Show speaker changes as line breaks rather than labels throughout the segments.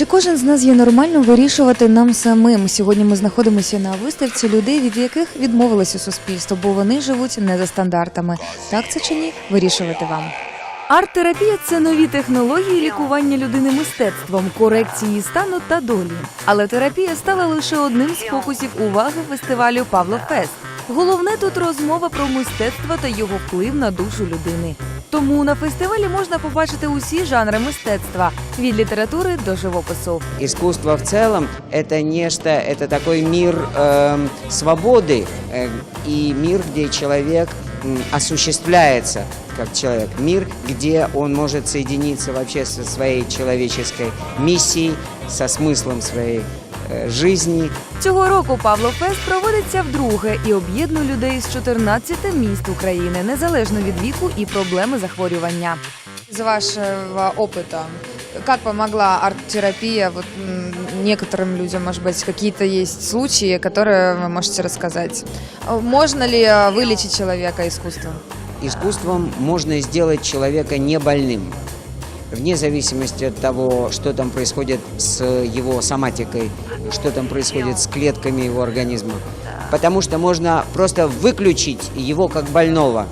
Чи кожен з нас є нормально вирішувати нам самим? Сьогодні ми знаходимося на виставці людей, від яких відмовилося суспільство, бо вони живуть не за стандартами. Так це чи ні? Вирішувати вам. Арт-терапія це нові технології лікування людини мистецтвом, корекції стану та долі. Але терапія стала лише одним з фокусів уваги фестивалю Павло Фест. Головне тут розмова про мистецтво та його вплив на душу людини. Тому на фестивалі можна побачити усі жанри мистецтва від літератури до живопису.
Искусство в целом это нечто, это такой мир эм, свободы э, и мир, где человек м, осуществляется как человек, мир, где он может соединиться вообще со своей человеческой миссией, со смыслом своей э, жизни.
Цього року Павло Фест проводиться вдруге і об'єднує людей з 14 міст України, незалежно від віку і проблеми захворювання.
Из вашего опыта, как помогла арт-терапия вот, м, некоторым людям, может быть, какие-то есть случаи, которые вы можете рассказать? А Можно ли а, вылечить человека искусством?
Искусством можно сделать человека не больным. Вне зависимости от того, что там происходит с его соматикой, что там происходит с клетками его организма. Потому что можно просто выключить его как больного.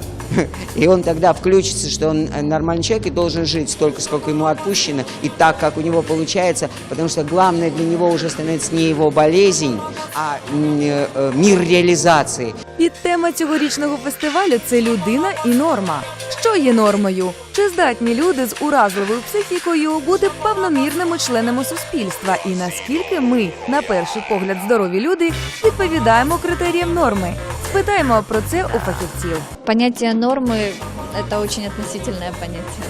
И он тогда включится, что он э, нормальный человек и должен жить столько, сколько ему отпущено, и так, как у него получается, потому что главное для него уже становится не его болезнь, а м, э, э, мир реализации.
І тема цьогорічного фестивалю це людина і норма. Що є нормою? Чи здатні люди з уразливою психікою бути повномірними членами суспільства? І наскільки ми, на перший погляд, здорові люди, відповідаємо критеріям норми? Спитаємо про це у фахівців.
Понятие нормы – это очень относительное понятие.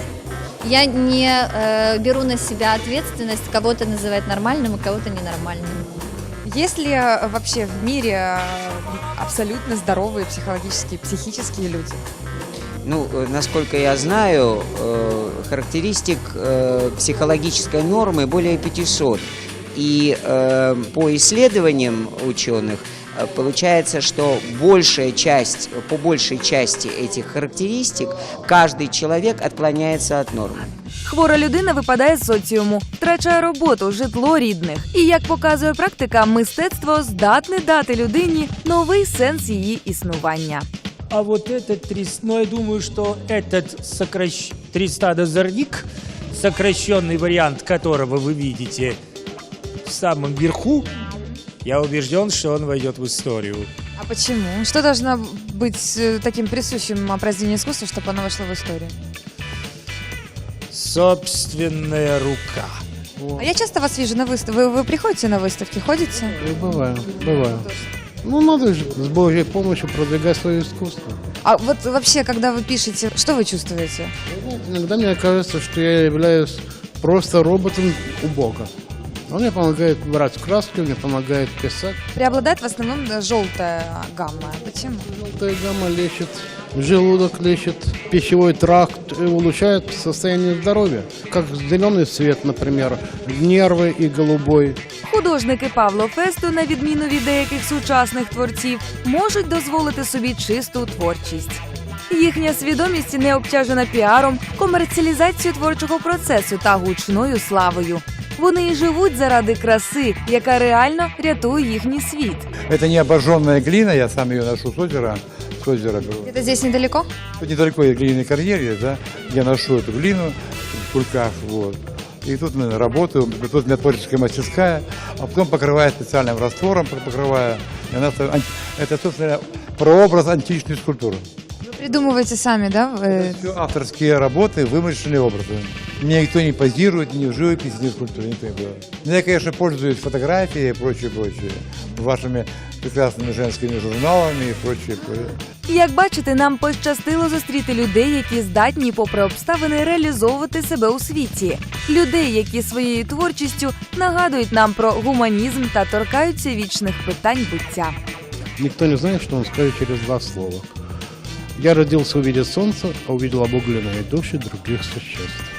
Я не э, беру на себя ответственность кого-то называть нормальным, а кого-то ненормальным.
Есть ли а, вообще в мире а, абсолютно здоровые психологические, психические люди?
Ну, э, насколько я знаю, э, характеристик э, психологической нормы более 500. И э, по исследованиям ученых э, получается, что большая часть, по большей части этих характеристик каждый человек отклоняется от нормы.
Хвора людина випадає з соціуму, втрачає роботу, житло рідних. І як показує практика, мистецтво здатне дати людині новий сенс її існування.
А вот этот трис, ну, я думаю, что этот сокращ... тристадозорник, сокращенный вариант которого вы видите в самом верху, я убежден, что он войдет в историю.
А почему? Что должно быть э, таким присущим произведению искусства, чтобы оно вошло в историю?
Собственная рука.
А я часто вас вижу на выставке. Вы, вы приходите на выставки, ходите?
И бываю, бываю. Ну, надо же с Божьей помощью продвигать свое искусство.
А вот вообще, когда вы пишете, что вы чувствуете?
Иногда мне кажется, что я являюсь просто роботом у Бога. Он мне помогает брать краски, мне помогает писать.
Преобладает в основном да, желтая гамма. Почему?
Желтая гамма лечит желудок, лечит пищевой тракт и улучшает состояние здоровья. Как зеленый цвет, например, нервы и голубой.
Художники Павло Фесту, на відміну від деяких сучасних творців, можуть дозволити собі чисту творчість. Їхня свідомість не обтяжена піаром, комерціалізацією творчого процесу та гучною славою. Вони і живуть заради краси, яка реально рятує їхній світ.
Это не обожженная глина, я сам ее ношу с озера. С озера беру.
Это здесь недалеко?
Тут недалеко есть глиняный карьер, есть, да, я ношу эту глину в кульках, вот. И тут мы работаю, тут у меня творческая мастерская, а потом покрываю специальным раствором, покрываю. И она ста- анти- это, собственно, прообраз античной скульптуры.
Вы придумываете сами, да? Вы-
Все авторские работы, вымышленные образы. Мне никто не позирует ни в живописи, ни в скульптуре, никто не делает. Ну, Я, конечно, пользуюсь фотографией и прочее, прочее, вашими прекрасными женскими журналами и прочее, прочее.
Як бачите, нам пощастило зустріти людей, які здатні, попри обставини, реалізовувати себе у світі. Людей, які своєю творчістю нагадують нам про гуманізм та торкаються вічних питань буття.
Никто не знает, что он скажет через два слова. Я родился увидеть солнце, а увидел обугленные души других существ.